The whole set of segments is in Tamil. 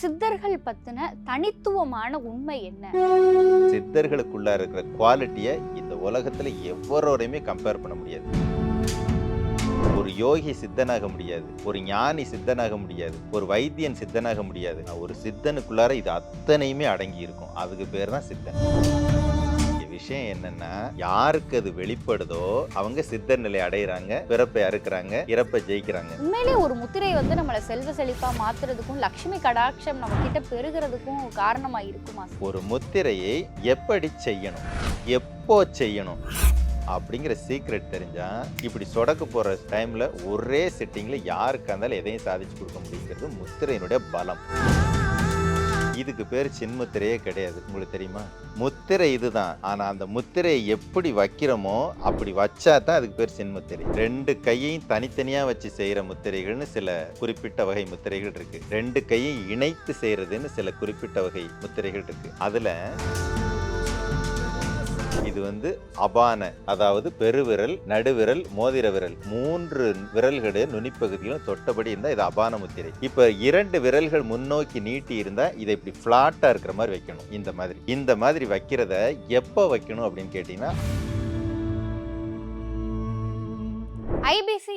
சித்தர்கள் பத்தின தனித்துவமான உண்மை என்ன? சித்தர்களுக்குள்ள இருக்கிற குவாலிட்டியை இந்த உலகத்துல எவ்வளோரையுமே கம்பேர் பண்ண முடியாது. ஒரு யோகி சித்தனாக முடியாது ஒரு ஞானி சித்தனாக முடியாது ஒரு வைத்தியன் சித்தனாக முடியாது. ஒரு சித்தனுக்குள்ளார இது அத்தனையுமே அடங்கி இருக்கும். அதுக்கு பேர் தான் சித்தன். விஷயம் என்னன்னா யாருக்கு அது வெளிப்படுதோ அவங்க சித்தர் நிலை அடையிறாங்க பிறப்பை அறுக்குறாங்க இறப்பை ஜெயிக்கிறாங்க. உண்மையிலே ஒரு முத்திரை வந்து நம்மளை செல்வ செழிப்பா மாத்துறதுக்கும் லக்ஷ்மி கடாட்சம் நம்ம கிட்ட பெருகிறதுக்கும் காரணமா இருக்குமா? ஒரு முத்திரையை எப்படி செய்யணும்? எப்போ செய்யணும்? அப்படிங்கிற சீக்ரெட் தெரிஞ்சா இப்படி சொடக்கு போற டைம்ல ஒரே செட்டிங்ல யாருக்கா இருந்தாலும் எதையும் சாதிச்சு கொடுக்க முடியுங்கிறது முத்திரையினுடைய பலம். இதுக்கு பேர் சின்முத்திரையே கிடையாது. உங்களுக்கு தெரியுமா? முத்திரை இதுதான். ஆனா அந்த முத்திரையை எப்படி வைக்கிறோமோ அப்படி வச்சா தான் அதுக்கு பேர் சின்முத்திரை. ரெண்டு கையையும் தனித்தனியா வச்சு செய்யற முத்திரைகள்னு சில குறிப்பிட்ட வகை முத்திரைகள் இருக்கு. ரெண்டு கையும் இணைத்து செய்யறதுன்னு சில குறிப்பிட்ட வகை முத்திரைகள் இருக்கு. அதுல இது வந்து அபான அதாவது பெருவிரல் நடுவிரல் மோதிர விரல் மூன்று விரல்களுடைய நுனிப்பகுதியிலும் தொட்டபடி இருந்தா இது அபான முத்திரை. இப்ப இரண்டு விரல்கள் முன்னோக்கி நீட்டி இருந்தா இதை இப்படி பிளாட்டா இருக்கிற மாதிரி வைக்கணும். இந்த மாதிரி. இந்த மாதிரி வைக்கிறத எப்போ வைக்கணும் அப்படின்னு கேட்டீங்கன்னா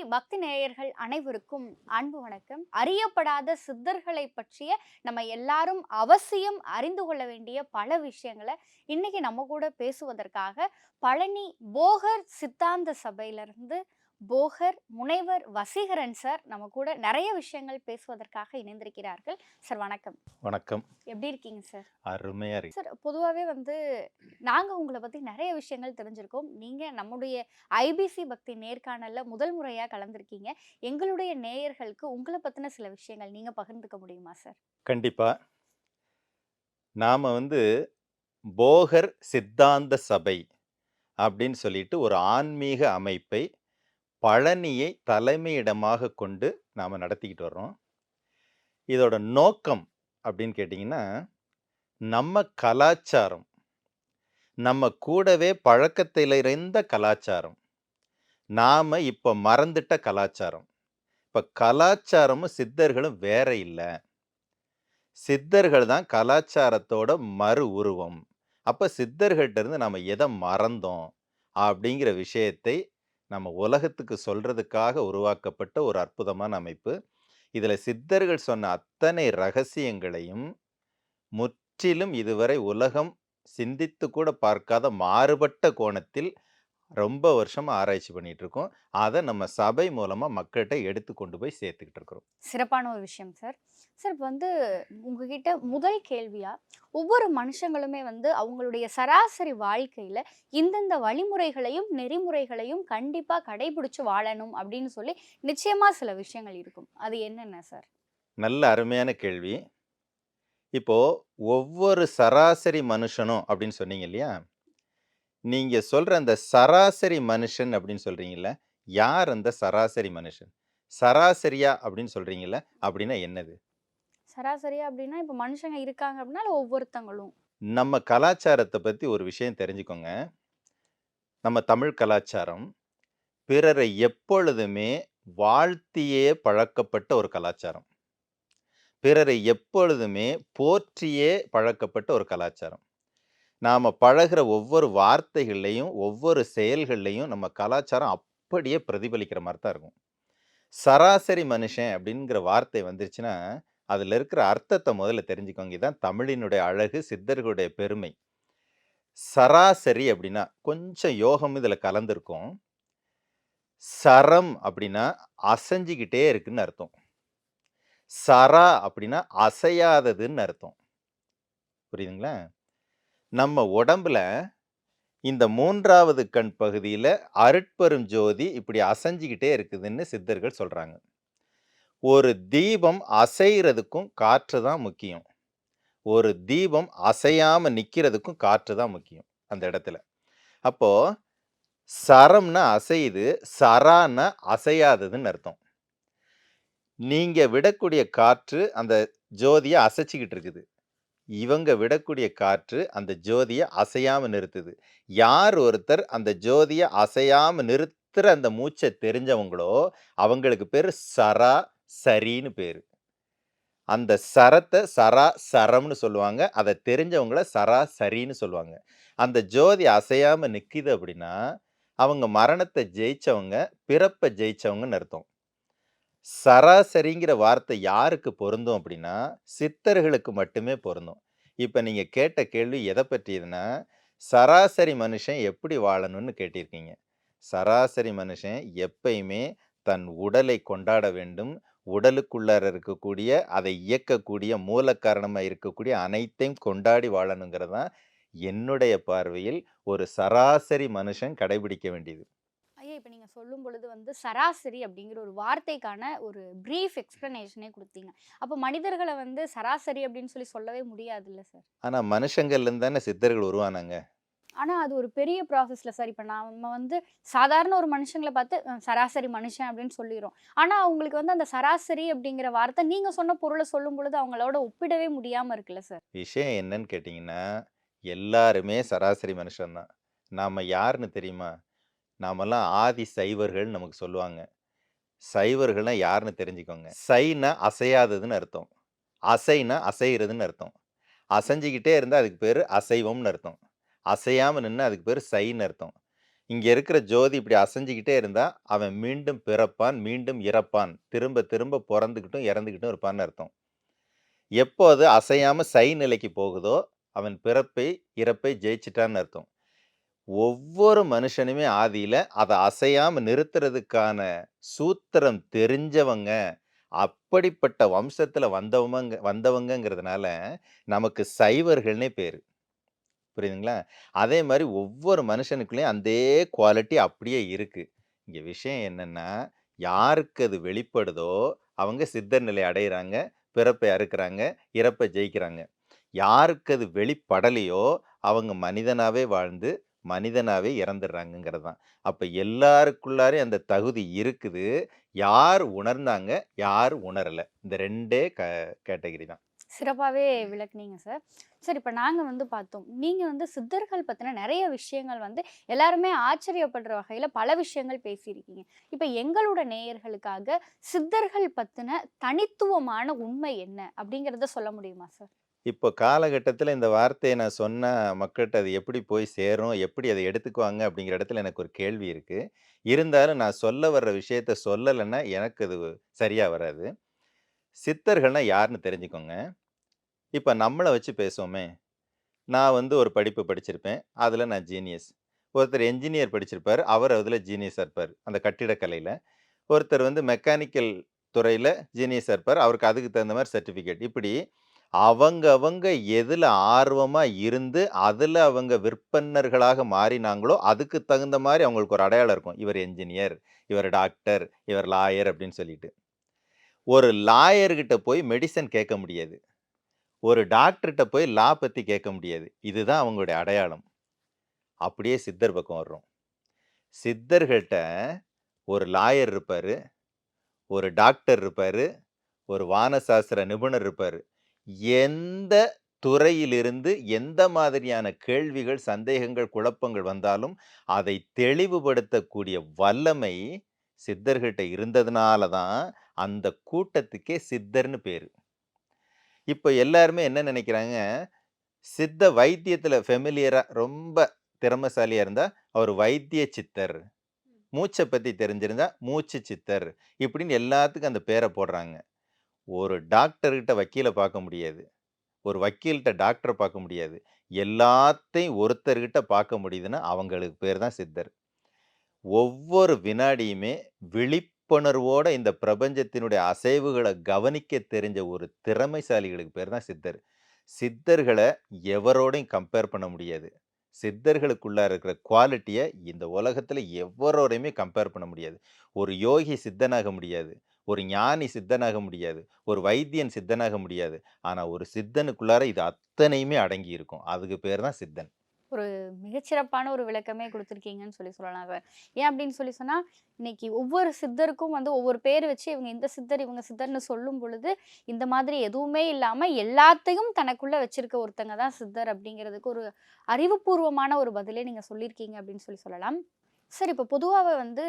பக்தி நேயர்கள் அனைவருக்கும் அன்பு வணக்கம். அறியப்படாத சித்தர்களை பற்றிய நம்ம எல்லாரும் அவசியம் அறிந்து கொள்ள வேண்டிய பல விஷயங்களை இன்னைக்கு நம்ம கூட பேசுவதற்காக பழனி போகர் சித்தாந்த சபையிலிருந்து போகர் முனைவர் வசீகரன் சார் நம்ம கூட நிறைய விஷயங்கள் பேசுவதற்காக இணைந்திருக்கிறார்கள். சார் வணக்கம். வணக்கம். எப்படி இருக்கீங்க சார்? அருமையா இருக்கு. சார் பொதுவாகவே வந்து நாங்கள் உங்களை பற்றி நிறைய விஷயங்கள் தெரிஞ்சிருக்கோம். நீங்கள் நம்முடைய ஐபிசி பக்தி நேர்காணலில் முதல் முறையாக கலந்துருக்கீங்க. எங்களுடைய நேயர்களுக்கு உங்களை பற்றின சில விஷயங்கள் நீங்கள் பகிர்ந்துக்க முடியுமா சார்? கண்டிப்பா. நாம வந்து போகர் சித்தாந்த சபை அப்படின்னு சொல்லிட்டு ஒரு ஆன்மீக அமைப்பை பழனியை தலைமையிடமாக கொண்டு நாம் நடத்திக்கிட்டு வர்றோம். இதோட நோக்கம் அப்படின்னு கேட்டிங்கன்னா நம்ம கலாச்சாரம் நம்ம கூடவே பழக்கத்தில் இருந்த கலாச்சாரம் நாம் இப்போ மறந்துட்ட கலாச்சாரம். இப்போ கலாச்சாரமும் சித்தர்களும் வேற இல்லை. சித்தர்கள் தான் கலாச்சாரத்தோட மறு உருவம். அப்போ சித்தர்கள்ட்ட இருந்து நம்ம எதை மறந்தோம் அப்படிங்கிற விஷயத்தை நம்ம உலகத்துக்கு சொல்றதுக்காக உருவாக்கப்பட்ட ஒரு அற்புதமான அமைப்பு. இதில் சித்தர்கள் சொன்ன அத்தனை ரகசியங்களையும் முற்றிலும் இதுவரை உலகம் சிந்தித்து கூட பார்க்காத மாறுபட்ட கோணத்தில் ரொம்ப வருஷமா ஆராய்ச்சி பண்ணிட்டு இருக்கோம் அதை நம்ம சபை மூலமா மக்கள்கிட்ட எடுத்து கொண்டு போய் சேர்த்துக்கிட்டு இருக்கிறோம் சிறப்பான ஒரு விஷயம் சார். சார் இப்போ வந்து உங்ககிட்ட முதல் கேள்வியா ஒவ்வொரு மனுஷங்களுமே வந்து அவங்களுடைய சராசரி வாழ்க்கையில இந்தந்த வழிமுறைகளையும் நெறிமுறைகளையும் கண்டிப்பா கடைபிடிச்சு வாழணும் அப்படின்னு சொல்லி நிச்சயமா சில விஷயங்கள் இருக்கும். அது என்னென்ன சார்? நல்ல அருமையான கேள்வி. இப்போ ஒவ்வொரு சராசரி மனுஷனும் அப்படின்னு சொன்னீங்க இல்லையா? நீங்க சொல்ற அந்த சராசரி மனுஷன் அப்படின்னு சொல்றீங்கல்ல யார் அந்த சராசரி மனுஷன்? சராசரியா அப்படின்னு சொல்றீங்கல்ல அப்படின்னா என்னது? சராசரியா அப்படின்னா இப்போ மனுஷங்க இருக்காங்க அப்படின்னா ஒவ்வொருத்தங்களும். நம்ம கலாச்சாரத்தை பத்தி ஒரு விஷயம் தெரிஞ்சுக்கோங்க. நம்ம தமிழ் கலாச்சாரம் பிறரை எப்பொழுதுமே வாழ்த்தியே பழக்கப்பட்ட ஒரு கலாச்சாரம். பிறரை எப்பொழுதுமே போற்றியே பழக்கப்பட்ட ஒரு கலாச்சாரம். நாம் பழகுற ஒவ்வொரு வார்த்தைகள்லையும் ஒவ்வொரு செயல்கள்லையும் நம்ம கலாச்சாரம் அப்படியே பிரதிபலிக்கிற மாதிரி தான் இருக்கும். சராசரி மனுஷன் அப்படிங்கிற வார்த்தை வந்துருச்சுன்னா அதில் இருக்கிற அர்த்தத்தை முதல்ல தெரிஞ்சுக்கோங்க. இதுதான் தமிழினுடைய அழகு சித்தர்களுடைய பெருமை. சராசரி அப்படின்னா கொஞ்சம் யோகம் இதில் கலந்துருக்கும். சரம் அப்படின்னா அசைஞ்சுக்கிட்டே இருக்குன்னு அர்த்தம். சரா அப்படின்னா அசையாததுன்னு அர்த்தம். புரியுதுங்களா? நம்ம உடம்புல இந்த மூன்றாவது கண் பகுதியில் அருட்பெரும் ஜோதி இப்படி அசைஞ்சுக்கிட்டே இருக்குதுன்னு சித்தர்கள் சொல்கிறாங்க ஒரு தீபம் அசைகிறதுக்கும் காற்று தான் முக்கியம். ஒரு தீபம் அசையாமல் நிற்கிறதுக்கும் காற்று தான் முக்கியம் அந்த இடத்துல. அப்போது சரம்னா அசையுது சரான்னா அசையாததுன்னு அர்த்தம். நீங்கள் விடக்கூடிய காற்று அந்த ஜோதியை அசைச்சிக்கிட்டு இருக்குது. இவங்க விடக்கூடிய காற்று அந்த ஜோதியை அசையாமல் நிறுத்துது. யார் ஒருத்தர் அந்த ஜோதியை அசையாமல் நிறுத்துற அந்த மூச்சை தெரிஞ்சவங்களோ அவங்களுக்கு பேர் சரா சரின்னு பேர். அந்த சரத்தை சரா சரம்னு சொல்லுவாங்க. அதை தெரிஞ்சவங்கள சரா சரின்னு சொல்லுவாங்க. அந்த ஜோதி அசையாமல் நிற்கிது அப்படின்னா அவங்க மரணத்தை ஜெயிச்சவங்க பிறப்பை ஜெயித்தவங்கன்னு அர்த்தம். சராசரிங்கிற வார்த்தை யாருக்கு பொருந்தும் அப்படின்னா சித்தர்களுக்கு மட்டுமே பொருந்தும். இப்போ நீங்க கேட்ட கேள்வி எதை பற்றியதுன்னா சராசரி மனுஷன் எப்படி வாழணும்னு கேட்டிருக்கீங்க. சராசரி மனுஷன் எப்பயுமே தன் உடலை கொண்டாட வேண்டும். உடலுக்குள்ளார இருக்கக்கூடிய அதை இயக்கக்கூடிய மூல காரணமா இருக்கக்கூடிய அனைத்தையும் கொண்டாடி வாழணுங்கிறது தான் என்னுடைய பார்வையில் ஒரு சராசரி மனுஷன் கடைபிடிக்க வேண்டியது. சொல்லும் பொழுது வந்து சராசரி அப்படிங்கிற ஒரு வார்த்தைக்கான ஒரு ப்ரீஃப் எக்ஸ்ப்ளனேஷனே கொடுத்தீங்க. அப்போ மனிதர்களை வந்து சராசரி அப்படின்னு சொல்லி சொல்லவே முடியாதுல்ல சார் ஆனா மனுஷங்கள்லேருந்து தானே சித்தர்கள் உருவானாங்க. ஆனால் அது ஒரு பெரிய ப்ராசஸில் சார் இப்போ நம்ம வந்து சாதாரண ஒரு மனுஷங்களை பார்த்து சராசரி மனுஷன் அப்படின்னு சொல்லிடுறோம். ஆனால் அவங்களுக்கு வந்து அந்த சராசரி அப்படிங்கிற வார்த்தை நீங்கள் சொன்ன பொருளை சொல்லும் பொழுது அவங்களோட ஒப்பிடவே முடியாமல் இருக்குல்ல சார் விஷயம் என்னன்னு கேட்டிங்கன்னா எல்லாருமே சராசரி மனுஷன்தான். நாம யாருன்னு தெரியுமா? நாமெல்லாம் ஆதி சைவர்கள் நமக்கு சொல்லுவாங்க. சைவர்கள்னா யாருன்னு தெரிஞ்சுக்கோங்க. சைனா அசையாததுன்னு அர்த்தம். அசைனா அசைகிறதுன்னு அர்த்தம். அசைஞ்சிக்கிட்டே இருந்தால் அதுக்கு பேர் அசைவம்னு அர்த்தம். அசையாமல் நின்று அதுக்கு பேர் சைன்னு அர்த்தம். இங்கே இருக்கிற ஜோதி இப்படி அசைஞ்சிக்கிட்டே இருந்தால் அவன் மீண்டும் பிறப்பான் மீண்டும் இறப்பான். திரும்ப திரும்ப பிறந்துக்கிட்டும் இறந்துக்கிட்டும் இருப்பான்னு அர்த்தம். எப்போது அசையாமல் சை நிலைக்கு போகுதோ அவன் பிறப்பை இறப்பை ஜெயிச்சிட்டான்னு அர்த்தம். ஒவ்வொரு மனுஷனுமே ஆதியில் அதை அசையாமல் நிறுத்துறதுக்கான சூத்திரம் தெரிஞ்சவங்க அப்படிப்பட்ட வம்சத்தில் வந்தவங்க வந்தவங்கங்கிறதுனால நமக்கு சைவர்கள்னே பேர். புரியுதுங்களா? அதே மாதிரி ஒவ்வொரு மனுஷனுக்குள்ளேயும் அந்த குவாலிட்டி அப்படியே இருக்குது இங்கே விஷயம் என்னென்னா யாருக்கு அது வெளிப்படுதோ அவங்க சித்தர் நிலை அடையிறாங்க பிறப்பை அறுக்கிறாங்க இறப்பை ஜெயிக்கிறாங்க. யாருக்கு அது வெளிப்படலையோ அவங்க மனிதனாகவே வாழ்ந்து மனிதனாவே இறந்துடுறாங்கங்கிறது தான் அப்போ எல்லாருக்குள்ளாரே அந்த தகுதி இருக்குது. யார் உணர்ந்தாங்க யார் உணரலை? இந்த ரெண்டே க கேட்டகரி தான். சிறப்பாகவே விளக்குனீங்க சார். சார் இப்போ நாங்கள் வந்து பார்த்தோம். நீங்கள் வந்து சித்தர்கள் பற்றின நிறைய விஷயங்கள் வந்து எல்லாருமே ஆச்சரியப்படுற வகையில் பல விஷயங்கள் பேசியிருக்கீங்க. இப்போ எங்களோட நேயர்களுக்காக சித்தர்கள் பற்றின தனித்துவமான உண்மை என்ன? அப்படிங்கிறத சொல்ல முடியுமா சார்? இப்போ காலகட்டத்தில் இந்த வார்த்தையை நான் சொன்னால் மக்கள்கிட்ட அது எப்படி போய் சேரும்? எப்படி அதை எடுத்துக்குவாங்க? அப்படிங்கிற இடத்துல எனக்கு ஒரு கேள்வி இருக்குது இருந்தாலும் நான் சொல்ல வர்ற விஷயத்த சொல்லலைன்னா எனக்கு அது சரியாக வராது. சித்தர்கள்னா யாருன்னு தெரிஞ்சுக்கோங்க. இப்போ நம்மளை வச்சு பேசுவோமே. நான் வந்து ஒரு படிப்பு படிச்சிருப்பேன். அதில் நான் ஜீனியஸ் ஒருத்தர் என்ஜினியர் படிச்சிருப்பார். அவர் அதில் ஜீனியஸாக இருப்பார். அந்த கட்டிடக்கலையில். ஒருத்தர் வந்து மெக்கானிக்கல் துறையில் ஜீனியஸாக இருப்பார். அவருக்கு அதுக்கு தகுந்த மாதிரி சர்டிஃபிகேட் இப்படி அவங்க அவங்க எதில் ஆர்வமாக இருந்து அதில் அவங்க விற்பனர்களாக மாறினாங்களோ அதுக்கு தகுந்த மாதிரி அவங்களுக்கு ஒரு அடையாளம் இருக்கும். இவர் என்ஜினியர் இவர் டாக்டர் இவர் லாயர் அப்படின்னு சொல்லிட்டு. ஒரு லாயர்கிட்ட போய் மெடிசன் கேட்க முடியாது. ஒரு டாக்டர்கிட்ட போய் லா பற்றி கேட்க முடியாது. இதுதான் அவங்களுடைய அடையாளம். அப்படியே சித்தர் பக்கம் வர்றோம். சித்தர்கள்ட்ட ஒரு லாயர் இருப்பார் ஒரு டாக்டர் இருப்பார் ஒரு வானசாஸ்திர நிபுணர் இருப்பார். எந்த துறையிலிருந்து எந்த மாதிரியான கேள்விகள் சந்தேகங்கள் குழப்பங்கள் வந்தாலும் அதை தெளிவுபடுத்தக்கூடிய வல்லமை சித்தர்கிட்ட இருந்ததுனால தான் அந்த கூட்டத்துக்கே சித்தர்னு பேர். இப்போ எல்லாருமே என்ன நினைக்கிறாங்க? சித்த வைத்தியத்தில் ஃபெமிலியராக ரொம்ப திறமசாலியாக இருந்தால் அவர் வைத்திய சித்தர் மூச்சை பற்றி தெரிஞ்சிருந்தா மூச்சு சித்தர் இப்படின்னு எல்லாத்துக்கும் அந்த பேரை போடுறாங்க. ஒரு டாக்டர்கிட்ட வக்கீலை பார்க்க முடியாது. ஒரு வக்கீல்கிட்ட டாக்டரை பார்க்க முடியாது. எல்லாத்தையும் ஒருத்தர்கிட்ட பார்க்க முடியுதுன்னா அவங்களுக்கு பேர் தான் சித்தர். ஒவ்வொரு வினாடியுமே விழிப்புணர்வோட இந்த பிரபஞ்சத்தினுடைய அசைவுகளை கவனிக்க தெரிஞ்ச ஒரு திறமைசாலிகளுக்கு பேர் தான் சித்தர். சித்தர்களை எவரோடையும் கம்பேர் பண்ண முடியாது. சித்தர்களுக்குள்ளே இருக்கிற குவாலிட்டியை இந்த உலகத்தில் எவரோடையுமே கம்பேர் பண்ண முடியாது. ஒரு யோகி சித்தனாக முடியாது. ஒரு ஞானி சித்தனாக முடியாது. ஒரு வைத்தியன் சித்தனாக முடியாது. ஆனால் ஒரு சித்தனுக்குள்ளார இது அத்தனையுமே அடங்கி இருக்கும். அதுக்கு பேர் தான் சித்தன். ஒரு மிகச்சிறப்பான ஒரு விளக்கமே கொடுத்துருக்கீங்கன்னு சொல்லி சொல்லலாம் சார் ஏன் அப்படின்னு சொல்லி சொன்னால் இன்னைக்கு ஒவ்வொரு சித்தருக்கும் வந்து ஒவ்வொரு பேர் வச்சு இவங்க இந்த சித்தர் இவங்க சித்தர்னு சொல்லும் பொழுது இந்த மாதிரி எதுவுமே இல்லாமல் எல்லாத்தையும் தனக்குள்ளே வச்சிருக்க ஒருத்தங்க தான் சித்தர் அப்படிங்கிறதுக்கு ஒரு அறிவுபூர்வமான ஒரு பதிலே நீங்கள் சொல்லியிருக்கீங்க அப்படின்னு சொல்லி சொல்லலாம். சார் இப்போ பொதுவாகவே வந்து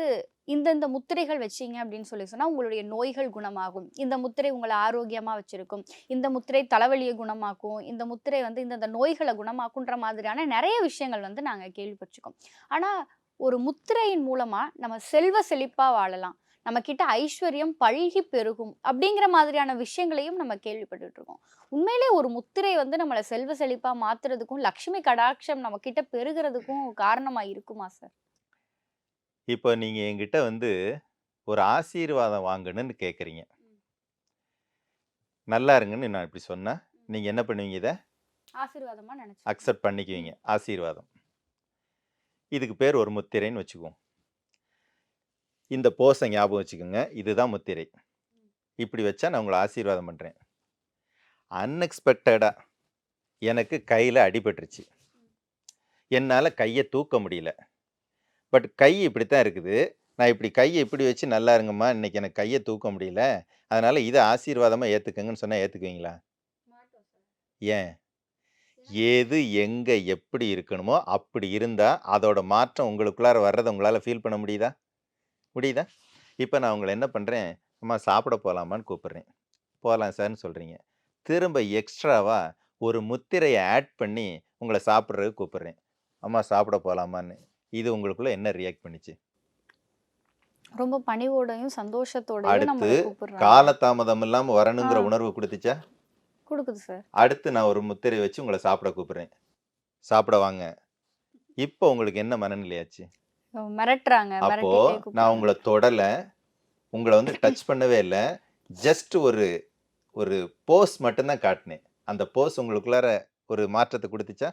இந்தந்த முத்திரைகள் வச்சீங்க அப்படின்னு சொல்லி சொன்னால் உங்களுடைய நோய்கள் குணமாகும். இந்த முத்திரை உங்களை ஆரோக்கியமாக வச்சுருக்கும். இந்த முத்திரை தலைவலியை குணமாக்கும். இந்த முத்திரை வந்து இந்தந்த நோய்களை குணமாக்குன்ற மாதிரியான நிறைய விஷயங்கள் வந்து நாங்கள் கேள்விப்பட்டிருக்கோம். ஆனால் ஒரு முத்திரையின் மூலமாக நம்ம செல்வ செழிப்பாக வாழலாம். நம்ம கிட்ட ஐஸ்வர்யம் பழுகி பெருகும் அப்படிங்கிற மாதிரியான விஷயங்களையும் நம்ம கேள்விப்பட்டுட்டு இருக்கோம் உண்மையிலே ஒரு முத்திரை வந்து நம்மளை செல்வ செழிப்பா மாத்துறதுக்கும் லக்ஷ்மி கடாட்சம் நம்ம கிட்ட பெருகிறதுக்கும் காரணமா இருக்குமா சார்? இப்போ நீங்க என்கிட்ட வந்து ஒரு ஆசீர்வாதம் வாங்கணும்னு கேட்குறீங்க. நல்லா இருங்கன்னு நான் இப்படி சொன்னா நீங்க என்ன பண்ணுவீங்க இதை? ஆசீர்வாதமா நினைச்சு அக்செப்ட் பண்ணிக்குவீங்க. ஆசீர்வாதம். இதுக்கு பேர் ஒரு முத்திரைன்னு வச்சுக்குவோம். இந்த போஸை ஞாபகம் வச்சுக்கோங்க. இதுதான் முத்திரை. இப்படி வச்சா நான் உங்களை ஆசீர்வாதம் பண்ணுறேன் அன்எக்ஸ்பெக்டடாக எனக்கு கையில் அடிபட்டுருச்சு. என்னால் கையை தூக்க முடியல. பட் கை இப்படி தான் இருக்குது. நான் இப்படி கையை இப்படி வச்சு நல்லா இருங்கம்மா இன்னைக்கு எனக்கு கையை தூக்க முடியல. அதனால் இதை ஆசீர்வாதமாக ஏற்றுக்கங்கன்னு சொன்னால் ஏற்றுக்குவீங்களா ஏன்? எது எங்கே எப்படி இருக்கணுமோ அப்படி இருந்தால் அதோட மாற்றம் உங்களுக்குள்ளார வர்றதை உங்களால் ஃபீல் பண்ண முடியுதா? முடியுதா? இப்போ நான் உங்களை என்ன பண்ணுறேன் அம்மா சாப்பிட போகலாமான்னு கூப்பிட்றேன். போகலாம் சார்னு சொல்கிறீங்க திரும்ப எக்ஸ்ட்ராவா ஒரு முத்திரையை ஆட் பண்ணி உங்களை சாப்பிட்றதுக்கு கூப்பிட்றேன். அம்மா சாப்பிட போகலாமான்னு இது உங்களுக்குள்ள என்ன ரியாக்ட் பண்ணிச்சு? ரொம்ப பணிவோடையும் சந்தோஷத்தோடையும் அடுத்து கூப்பிடுறாங்க காலதாமதம் இல்லாமல் வரணுங்கிற. உணர்வு கொடுத்துச்சா? கொடுக்குது சார். அடுத்து நான் ஒரு முத்திரை வச்சு உங்களை சாப்பிட கூப்பிட்றேன். சாப்பிட வாங்க. இப்போ உங்களுக்கு என்ன மனநிலையாச்சு மிரட்டுறாங்க அப்போ மிரட்டிட்டே நான் கூப்பிடுறாங்க. உங்களை தொடலை. உங்களை வந்து டச் பண்ணவே இல்லை. ஜஸ்ட் ஒரு ஒரு போஸ் மட்டும்தான் காட்டினேன். அந்த போஸ் உங்களுக்குள்ளார ஒரு மாற்றத்தை கொடுத்துச்சா?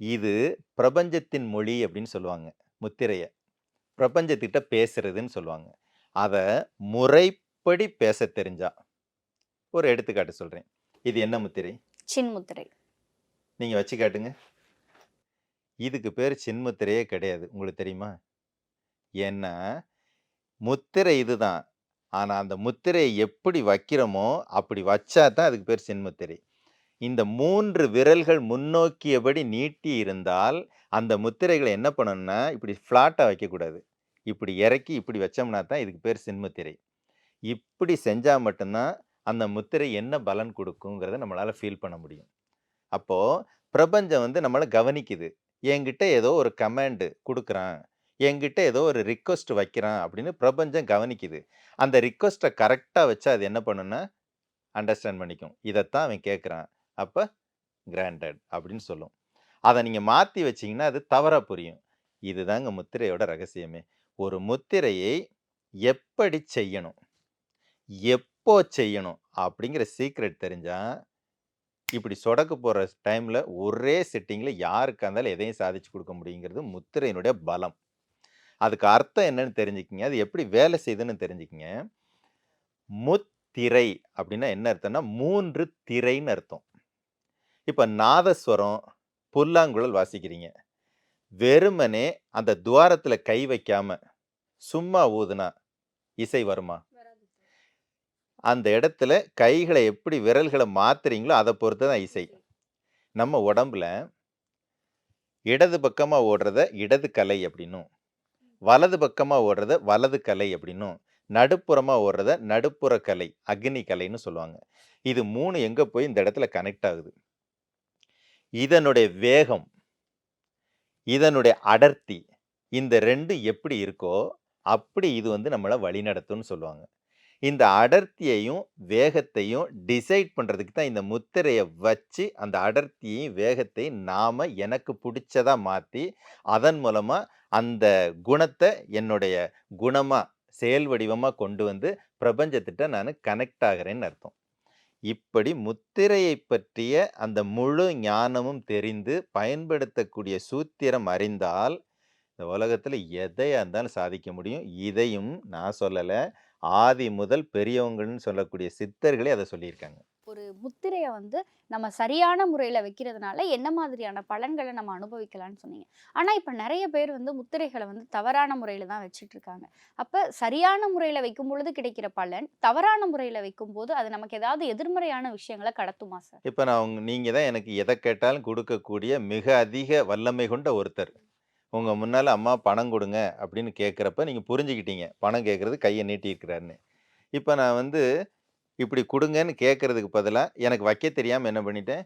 இது பிரபஞ்சத்தின் மொழி அப்படின்னு சொல்லுவாங்க முத்திரைய. பிரபஞ்சத்திட்ட பேசுறதுன்னு சொல்லுவாங்க. அதை முறைப்படி பேச தெரிஞ்சா ஒரு எடுத்துக்காட்டு சொல்றேன். இது என்ன முத்திரை? சின்முத்திரை நீங்க வச்சு காட்டுங்க. இதுக்கு பேர் சின்முத்திரையே கிடையாது. உங்களுக்கு தெரியுமா? ஏன்னா முத்திரை இதுதான். ஆனா அந்த முத்திரையை எப்படி வைக்கிறோமோ அப்படி வச்சா தான் அதுக்கு பேர் சின்முத்திரை இந்த மூன்று விரல்கள் முன்னோக்கியபடி நீட்டி இருந்தால் அந்த முத்திரைகளை என்ன பண்ணணும்னா இப்படி ஃப்ளாட்டாக வைக்கக்கூடாது. இப்படி இறக்கி இப்படி வச்சோம்னா தான் இதுக்கு பேர் சின்முத்திரை இப்படி செஞ்சால் மட்டும்தான் அந்த முத்திரை என்ன பலன் கொடுக்குங்கிறத நம்மளால் ஃபீல் பண்ண முடியும். அப்போது பிரபஞ்சம் வந்து நம்மளை கவனிக்குது. என்கிட்ட ஏதோ ஒரு கமாண்டு கொடுக்குறான். என்கிட்ட ஏதோ ஒரு ரிக்வஸ்ட் வைக்கிறான் அப்படின்னு பிரபஞ்சம் கவனிக்குது. அந்த ரிக்வஸ்ட்டை கரெக்டாக வச்சா அது என்ன பண்ணுன்னா அண்டர்ஸ்டாண்ட் பண்ணிக்கும். இதைத்தான் அவன் கேட்குறான். அப்போ கிராண்டட் அப்படின்னு சொல்லும். அதை நீங்கள் மாற்றி வச்சிங்கன்னா அது தவறாக புரியும். இதுதாங்க முத்திரையோட ரகசியமே. ஒரு முத்திரையை எப்படி செய்யணும்? எப்போ செய்யணும்? அப்படிங்கிற சீக்ரெட் தெரிஞ்சால் இப்படி சொடக்கு போகிற டைமில் ஒரே செட்டிங்கில் யாருக்கா இருந்தாலும் எதையும் சாதிச்சு கொடுக்க முடியுங்கிறது முத்திரையினுடைய பலம். அதுக்கு அர்த்தம் என்னன்னு தெரிஞ்சுக்கிங்க. அது எப்படி வேலை செய்யுதுன்னு தெரிஞ்சுக்கிங்க. முத்திரை அப்படின்னா என்ன அர்த்தம்னா மூன்று திரைன்னு அர்த்தம். இப்போ நாதஸ்வரம் புல்லாங்குழல் வாசிக்கிறீங்க. வெறுமனே அந்த துவாரத்தில் கை வைக்காம சும்மா ஊதுனா இசை வருமா? அந்த இடத்துல கைகளை எப்படி விரல்களை மாத்துறீங்களோ அதை பொறுத்து தான் இசை. நம்ம உடம்புல இடது பக்கமாக ஓடுறத இடது கலை அப்படின்னும். வலது பக்கமாக ஓடுறத வலது கலை அப்படின்னும். நடுப்புறமாக ஓடுறத நடுப்புற கலை அக்னி கலைன்னு சொல்லுவாங்க. இது மூணு எங்கே போய் இந்த இடத்துல கனெக்ட் ஆகுது? இதனுடைய வேகம் இதனுடைய அடர்த்தி இந்த ரெண்டு எப்படி இருக்கோ அப்படி இது வந்து நம்மளை வழிநடத்தும்னு சொல்லுவாங்க. இந்த அடர்த்தியையும் வேகத்தையும் டிசைட் பண்ணுறதுக்கு தான் இந்த முத்திரையை வச்சு அந்த அடர்த்தியையும் வேகத்தையும் நாம் எனக்கு பிடிச்சதா மாற்றி அதன் மூலமாக அந்த குணத்தை என்னுடைய குணமாக செயல் வடிவமாக கொண்டு வந்து பிரபஞ்சத்திட்ட நான் கனெக்ட் ஆகிறேன்னு அர்த்தம். இப்படி முத்திரையை பற்றிய அந்த முழு ஞானமும் தெரிந்து பயன்படுத்தக்கூடிய சூத்திரம் அறிந்தால் இந்த உலகத்தில் எதையாக இருந்தாலும் சாதிக்க முடியும். இதையும் நான் சொல்லலை. ஆதி முதல் பெரியவங்கன்னு சொல்லக்கூடிய சித்தர்களே அதை சொல்லியிருக்காங்க. ஒரு முத்திரையை வந்து நம்ம சரியான முறையில் வைக்கிறதுனால என்ன மாதிரியான பலன்களை நம்ம அனுபவிக்கலாம்னு சொன்னீங்க ஆனால் இப்போ நிறைய பேர் வந்து முத்திரைகளை வந்து தவறான முறையில் தான் வச்சுட்டு இருக்காங்க அப்போ சரியான முறையில் வைக்கும் பொழுது கிடைக்கிற பலன் தவறான முறையில் வைக்கும் போது அது நமக்கு ஏதாவது எதிர்மறையான விஷயங்களை கடத்துமா சார் இப்போ நான் நீங்கள் தான் எனக்கு எதை கேட்டாலும் கொடுக்கக்கூடிய மிக அதிக வல்லமை கொண்ட ஒருத்தர் உங்கள் முன்னால அம்மா பணம் கொடுங்க அப்படின்னு கேட்குறப்ப நீங்கள் புரிஞ்சுக்கிட்டீங்க. பணம் கேட்குறது கையை நீட்டியிருக்கிறாருன்னு. இப்போ நான் வந்து இப்படி கொடுங்கன்னு கேட்கறதுக்கு பதிலாக எனக்கு வைக்க தெரியாமல் என்ன பண்ணிட்டேன்,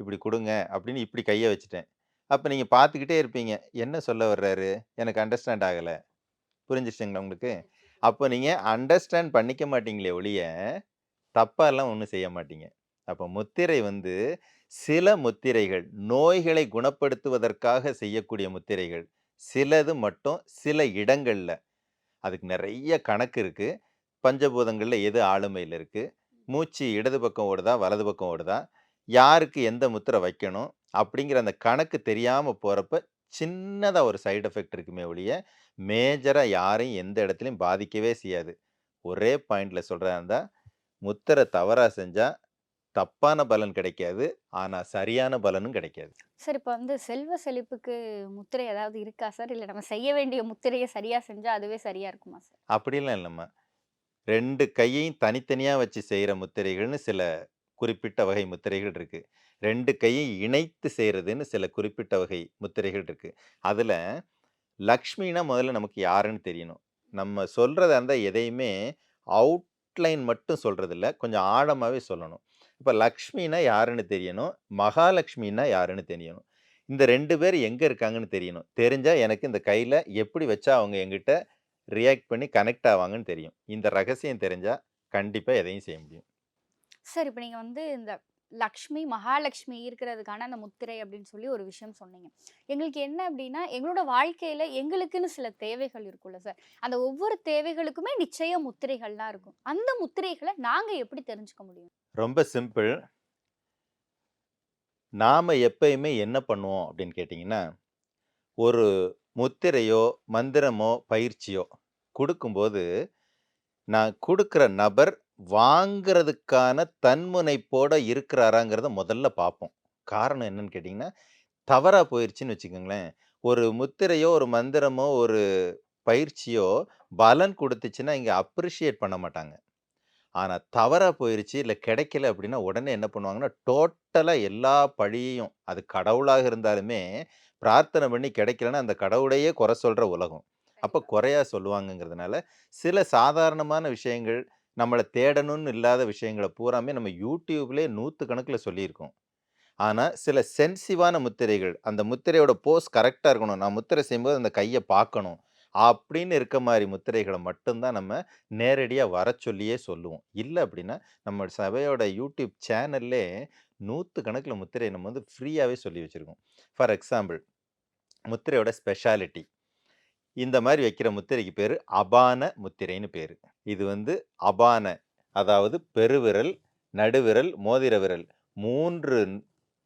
இப்படி கொடுங்க அப்படின்னு இப்படி கையை வச்சுட்டேன். அப்போ நீங்கள் பார்த்துக்கிட்டே இருப்பீங்க. என்ன சொல்ல வர்றாரு? எனக்கு அண்டர்ஸ்டாண்ட் ஆகலை புரிஞ்சிருச்சுங்களா உங்களுக்கு? அப்போ நீங்கள் அண்டர்ஸ்டாண்ட் பண்ணிக்க மாட்டீங்களே ஒழிய, தப்பாலாம் ஒன்றும் செய்ய மாட்டீங்க. அப்போ முத்திரை வந்து சில முத்திரைகள் நோய்களை குணப்படுத்துவதற்காக செய்யக்கூடிய முத்திரைகள். சிலது மட்டும் சில இடங்களில் அதுக்கு நிறைய கணக்கு இருக்குது பஞ்சபூதங்கள்ல எது ஆளுமையில இருக்கு? மூச்சு இடது பக்கம் ஓடுதா? வலது பக்கம் ஓடுதா? யாருக்கு எந்த முத்திரை வைக்கணும்? அப்படிங்கிற அந்த கணக்கு தெரியாம போறப்ப, சின்னதா ஒரு சைட் எஃபெக்ட் இருக்குமே ஒழிய, மேஜரா யாரையும் எந்த இடத்துலயும் பாதிக்கவே செய்யாது. ஒரே பாயிண்ட்ல சொல்றதா இருந்தா, முத்திரை தவறா செஞ்சா, தப்பான பலன் கிடைக்காது. ஆனா சரியான பலனும் கிடைக்காது. சார் இப்ப வந்து செல்வ செழிப்புக்கு முத்திரை ஏதாவது இருக்கா சார்? இல்ல நம்ம செய்ய வேண்டிய முத்திரைய சரியா செஞ்சா அதுவே சரியா இருக்குமா சார்? அப்படிலாம் இல்லம்மா. 2 கையையும் தனித்தனியா வச்சு செய்ற முத்திரைகள்னு சில குறிப்பிட்ட வகை முத்திரைகள் இருக்கு. 2 கையும் இணைத்து செய்றதுன்னு சில குறிப்பிட்ட வகை முத்திரைகள் இருக்கு. அதுல லக்ஷ்மின்னா முதல்ல நமக்கு யாருன்னு தெரியணும். நம்ம சொல்றதா இருந்தா எதையுமே அவுட்லைன் மட்டும் சொல்றதில்ல. கொஞ்சம் ஆழமாவே சொல்லணும். இப்ப லக்ஷ்மின்னா யாருன்னு தெரியணும். மகாலட்சுமின்னா யாருன்னு தெரியணும். இந்த 2 பேர் எங்க இருக்காங்கன்னு தெரியணும். தெரிஞ்சா எனக்கு இந்த கையில எப்படி வச்சா அவங்க என்கிட்ட ரியாக்ட் பண்ணி கனெக்ட் ஆவாங்கன்னு தெரியும். இந்த ரகசியம் தெரிஞ்சா, கண்டிப்பா எதையும் செய்ய முடியும். சார் இப்ப நீங்க வந்து இந்த லக்ஷ்மி, மகாலட்சுமி இருக்கிறதுக்கான அந்த முத்திரை அப்படின்னு சொல்லி ஒரு விஷயம் சொன்னீங்க. எங்களுக்கு என்ன அப்படின்னா, எங்களோட வாழ்க்கையில எங்களுக்குன்னு சில தேவைகள் இருக்கும்ல சார். அந்த ஒவ்வொரு தேவைகளுக்குமே நிச்சயம் முத்திரைகள்லாம் இருக்கும். அந்த முத்திரைகள நாங்க எப்படி தெரிஞ்சுக்க முடியும்? ரொம்ப சிம்பிள். நாம எப்பயுமே என்ன பண்ணுவோம் அப்படின்னு கேட்டீங்கன்னா, ஒரு முத்திரையோ, மந்திரமோ, பயிற்சியோ கொடுக்கும்போது நான் கொடுக்குற நபர் வாங்கிறதுக்கான தன்முனைப்போடு இருக்கிறாராங்கிறத முதல்ல பார்ப்போம். காரணம் என்னன்னு கேட்டிங்கன்னா தவறாக போயிருச்சுன்னு வச்சுக்கோங்களேன், ஒரு முத்திரையோ, ஒரு மந்திரமோ, ஒரு பயிற்சியோ பலன் கொடுத்துச்சுன்னா இங்கே அப்ரிஷியேட் பண்ண மாட்டாங்க. ஆனால் தவறாக போயிருச்சு, இல்லை கிடைக்கல அப்படின்னா, உடனே என்ன பண்ணுவாங்கன்னா, டோட்டலாக எல்லா பழியையும் அது கடவுளாக இருந்தாலுமே, பிரார்த்தனை பண்ணி கிடைக்கலன்னா, அந்த கடவுளையே குறை சொல்ற உலகம். அப்ப குறையா சொல்லுவாங்கங்கிறதுனால, சில சாதாரணமான விஷயங்கள், நம்மள தேடணும்னு இல்லாத விஷயங்கள பூராமே நம்ம YouTubeலயே நூத்துக்கணக்குல சொல்லியிருக்கோம். ஆனா, சில சென்சிவான முத்திரைகள், அந்த முத்திரையோட போஸ் கரெக்ட்டா இருக்கணும். நான் முத்திரை செய்யும்போது அந்த கைய பார்க்கணும். அப்படின்னு இருக்க மாரி முத்திரைகள மட்டும் தான் நம்ம நேரடியா வரச் சொல்லியே சொல்லுவோம். இல்ல அப்படின்னா, நம்ம சபையோட YouTube சேனல்லே நூற்று கணக்கில் முத்திரை நம்ம வந்து ஃப்ரீயாகவே சொல்லி வச்சிருக்கோம். ஃபார் எக்ஸாம்பிள் முத்திரையோட ஸ்பெஷாலிட்டி. இந்த மாதிரி வைக்கிற முத்திரைக்கு பேர் அபான முத்திரைன்னு பேர் இது வந்து அபான அதாவது பெருவிரல், நடுவிரல், மோதிர விரல் மூன்று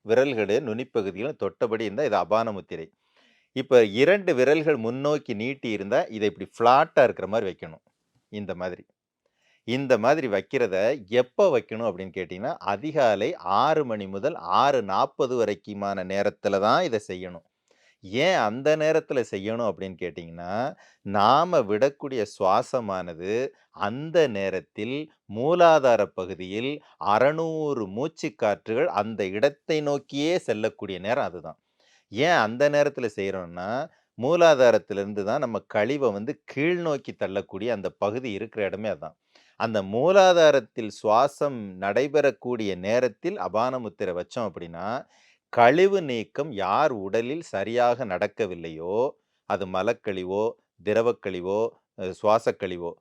விரல்களுடைய நுனிப்பகுதிகளும் தொட்டபடி இருந்தால் இது அபான முத்திரை. இப்போ இரண்டு விரல்கள் முன்னோக்கி நீட்டி இருந்தால் இதை இப்படி ஃப்ளாட்டாக இருக்கிற மாதிரி வைக்கணும். இந்த மாதிரி. இந்த மாதிரி வைக்கிறத எப்போ வைக்கணும் அப்படின்னு கேட்டிங்கன்னா அதிகாலை ஆறு மணி முதல் 6:40 வரைக்குமான நேரத்தில் தான் இதை செய்யணும். ஏன் அந்த நேரத்தில் செய்யணும் அப்படின்னு கேட்டிங்கன்னா நாம் விடக்கூடிய சுவாசமானது அந்த நேரத்தில் மூலாதார பகுதியில் அறநூறு மூச்சு காற்றுகள் அந்த இடத்தை நோக்கியே செல்லக்கூடிய நேரம் அதுதான். ஏன் அந்த நேரத்தில் செய்கிறோன்னா மூலாதாரத்திலிருந்து தான் நம்ம கழிவை வந்து கீழ்நோக்கி தள்ளக்கூடிய அந்த பகுதி இருக்கிற இடமே அதான். அந்த மூலாதாரத்தில் சுவாசம் நடைபெறக்கூடிய நேரத்தில் அபான முத்திரை வச்சோம் அப்படின்னா, கழிவு நீக்கம் யார் உடலில் சரியாக நடக்கவில்லையோ, அது மலக்கழிவோ, திரவக்கழிவோ, சுவாசக்கழிவோ சுவாசக் கழிவோ,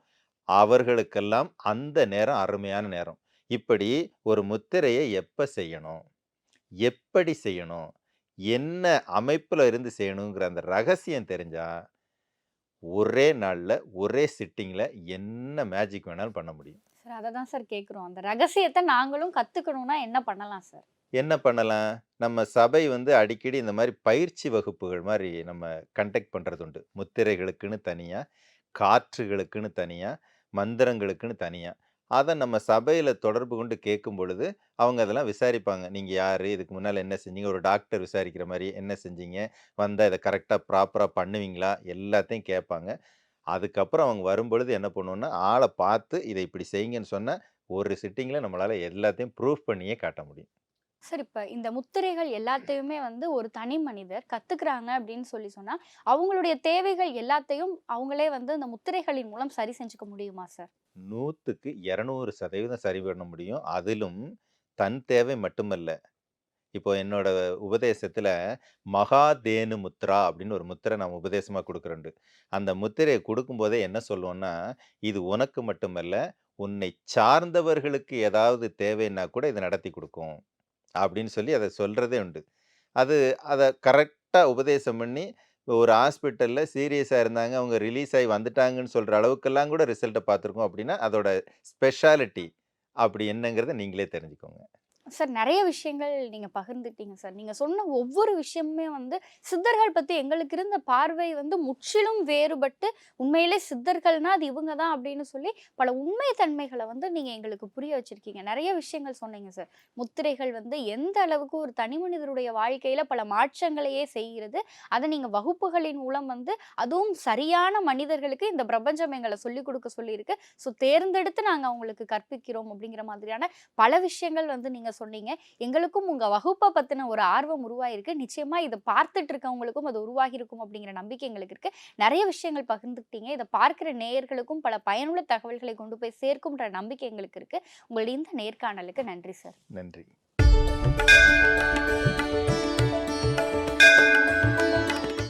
அவர்களுக்கெல்லாம் அந்த நேரம் அருமையான நேரம். இப்படி ஒரு முத்திரையை எப்போ செய்யணும்? எப்படி செய்யணும்? என்ன அமைப்புல இருந்து செய்யணுங்கிற அந்த ரகசியம் தெரிஞ்சா, ஒரே நாள்ல, ஒரே சிட்டிங்ல என்ன மேஜிக் வேணாலும் பண்ண முடியும். சார் அத தான் சார் கேட்குறோம். அந்த ரகசியத்த நாங்களும் கத்துக்கணும்னா என்ன பண்ணலாம் சார்? என்ன பண்ணலாம்? நம்ம சபை வந்து அடிக்கடி இந்த மாரி பயிற்சி வகுப்புகள் மாரி நம்ம கண்டக்ட் பண்றது உண்டு. முத்திரைகளுக்குன்னு தனியா, காற்றுகளுக்குன்னு தனியா, மந்திரங்களுக்குன்னு தனியா. அதை நம்ம சபையில் தொடர்பு கொண்டு கேட்கும் பொழுது, அவங்க அதெல்லாம் விசாரிப்பாங்க. நீங்கள் யார் இதுக்கு முன்னால் என்ன செஞ்சீங்க? ஒரு டாக்டர் விசாரிக்கிற மாதிரி என்ன செஞ்சீங்க? வந்தால் இதை கரெக்டாக ப்ராப்பராக பண்ணுவீங்களா? எல்லாத்தையும் கேட்பாங்க. அதுக்கப்புறம் அவங்க வரும்பொழுது என்ன பண்ணுவோம்னா, ஆளை பார்த்து இதை இப்படி செய்யுங்கன்னு சொன்னா, ஒரு சிட்டிங்கில் நம்மளால் எல்லாத்தையும் ப்ரூஃப் பண்ணியே காட்ட முடியும். சார் இப்போ இந்த முத்திரைகள் எல்லாத்தையுமே வந்து ஒரு தனி மனிதர் கத்துக்கிறாங்க அப்படின்னு சொல்லி சொன்னால் அவங்களுடைய தேவைகள் எல்லாத்தையும் அவங்களே வந்து இந்த முத்திரைகளின் மூலம் சரி செஞ்சுக்க முடியுமா சார் நூற்றுக்கு இரநூறு சதவீதம் சரி பண்ண முடியும். அதிலும் தன் தேவை மட்டுமல்ல. இப்போ என்னோட உபதேசத்தில் மகாதேனு முத்ரா அப்படின்னு ஒரு முத்திரை நான் உபதேசமாக கொடுக்குறேன் அந்த முத்திரையை கொடுக்கும்போதே என்ன சொல்லுவோன்னா இது உனக்கு மட்டுமல்ல உன்னை சார்ந்தவர்களுக்கு ஏதாவது தேவைன்னா கூட இதை நடத்தி கொடுக்கும். அப்படின்னு சொல்லி அதை சொல்கிறதே உண்டு. அது அதை கரெக்டாக உபதேசம் பண்ணி இப்போ ஒரு ஹாஸ்பிட்டலில் சீரியஸாக இருந்தாங்க. அவங்க ரிலீஸ் ஆகி வந்துட்டாங்கன்னு சொல்கிற அளவுக்கெல்லாம் கூட ரிசல்ட்டை பார்த்துருக்கோம் அப்படின்னா அதோட ஸ்பெஷாலிட்டி அப்படி என்னங்கிறத நீங்களே தெரிஞ்சுக்கோங்க. சார் நிறைய விஷயங்கள் நீங்கள் பகிர்ந்துட்டீங்க சார். நீங்கள் சொன்ன ஒவ்வொரு விஷயமுமே வந்து சித்தர்கள் பற்றி எங்களுக்கு இருந்த பார்வை வந்து முற்றிலும் வேறுபட்டு உண்மையிலே சித்தர்கள்னா அது இவங்க தான் அப்படின்னு சொல்லி பல உண்மை தன்மைகளை வந்து நீங்கள் எங்களுக்கு புரிய வச்சுருக்கீங்க. நிறைய விஷயங்கள் சொன்னீங்க சார். முத்திரைகள் வந்து எந்த அளவுக்கு ஒரு தனி மனிதருடைய வாழ்க்கையில் பல மாற்றங்களையே செய்கிறது அதை நீங்கள் வகுப்புகளின் மூலம் வந்து அதுவும் சரியான மனிதர்களுக்கு இந்த பிரபஞ்சம் எங்களை சொல்லிக் கொடுக்க சொல்லியிருக்கு. ஸோ தேர்ந்தெடுத்து நாங்கள் அவங்களுக்கு கற்பிக்கிறோம் அப்படிங்கிற மாதிரியான பல விஷயங்கள் வந்து நீங்கள் சொன்னீங்க. எங்களுக்கும் உங்க வகுப்பை பத்தின ஒரு ஆர்வம் உருவாயிருக்கு. நிச்சயமா இதை பார்த்துட்டு இருக்கவங்களுக்கும் அது உருவாகி இருக்கும் அப்படிங்கிற நம்பிக்கை எங்களுக்கு இருக்கு. நிறைய விஷயங்கள் பகிர்ந்துக்கிட்டீங்க. இதை பார்க்கிற நேயர்களுக்கும் பல பயனுள்ள தகவல்களை கொண்டு போய் சேர்க்கும்ன்ற நம்பிக்கை எங்களுக்கு இருக்கு. உங்களுடைய இந்த நேர்காணலுக்கு நன்றி சார். நன்றி.